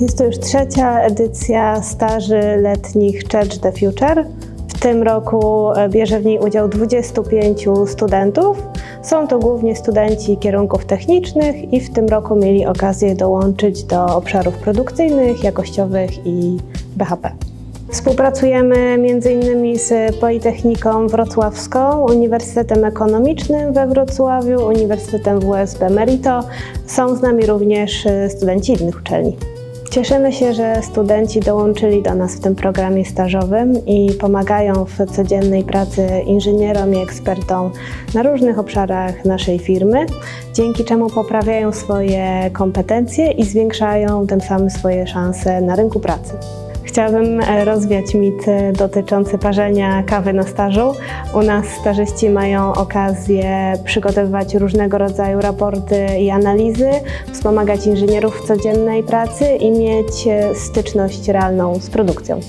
Jest to już trzecia edycja staży letnich Church the Future. W tym roku e, bierze w niej udział 25 studentów. Są to głównie studenci kierunków technicznych i w tym roku mieli okazję dołączyć do obszarów produkcyjnych, jakościowych i BHP. Współpracujemy m.in. z Politechniką Wrocławską, Uniwersytetem Ekonomicznym we Wrocławiu, Uniwersytetem WSB Merito. Są z nami również e, studenci innych uczelni. Cieszymy się, że studenci dołączyli do nas w tym programie stażowym i pomagają w codziennej pracy inżynierom i ekspertom na różnych obszarach naszej firmy, dzięki czemu poprawiają swoje kompetencje i zwiększają tym samym swoje szanse na rynku pracy. Chciałabym e, rozwiać mit e, dotyczący parzenia kawy na stażu. U nas stażyści mają okazję przygotowywać różnego rodzaju raporty i analizy, wspomagać inżynierów w codziennej pracy i mieć e, styczność realną z produkcją.